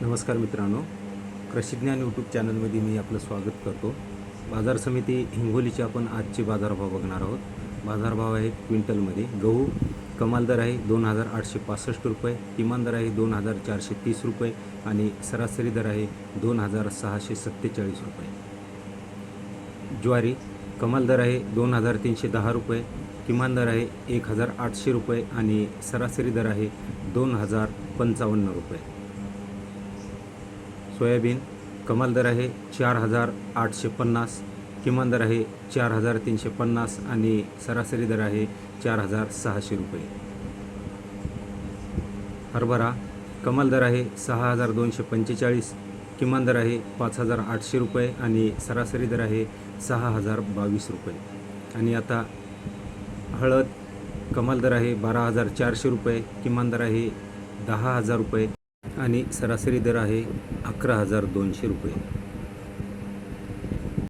नमस्कार मित्रांनो. कृषीज्ञान यूट्यूब चॅनलमध्ये मी आपलं स्वागत करतो. बाजार समिती हिंगोलीचे आपण आजचे बाजारभाव बघणार आहोत. बाजारभाव आहे क्विंटलमध्ये. गहू कमाल दर आहे दोन हजार आठशे पासष्ट रुपये किमान दर आहे दोन हजार चारशे तीस रुपये आणि सरासरी दर आहे दोन हजार सहाशे सत्तेचाळीस रुपये. ज्वारी कमाल दर आहे दोन हजार तीनशे दहा रुपये किमान दर आहे एक हजार आठशे रुपये आणि सरासरी दर आहे दोन हजार पंचावन्न रुपये. सोयाबीन कमाल दर आहे चार हजार आठशे पन्नास किमान दर आहे चार हजार तीनशे पन्नास आणि सरासरी दर आहे चार हजार सहाशे रुपये. हरभरा कमाल दर आहे सहा हजार दोनशे पंचेचाळीस किमान दर आहे पाच हजार आठशे रुपये आणि सरासरी दर आहे सहा हजार बावीस रुपये. आणि आता हळद कमाल दर आहे बारा हजार चारशे रुपये किमान दर आहे दहा हजार रुपये आणि सरासरी दर आहे अकरा हजार दोनशे रुपये.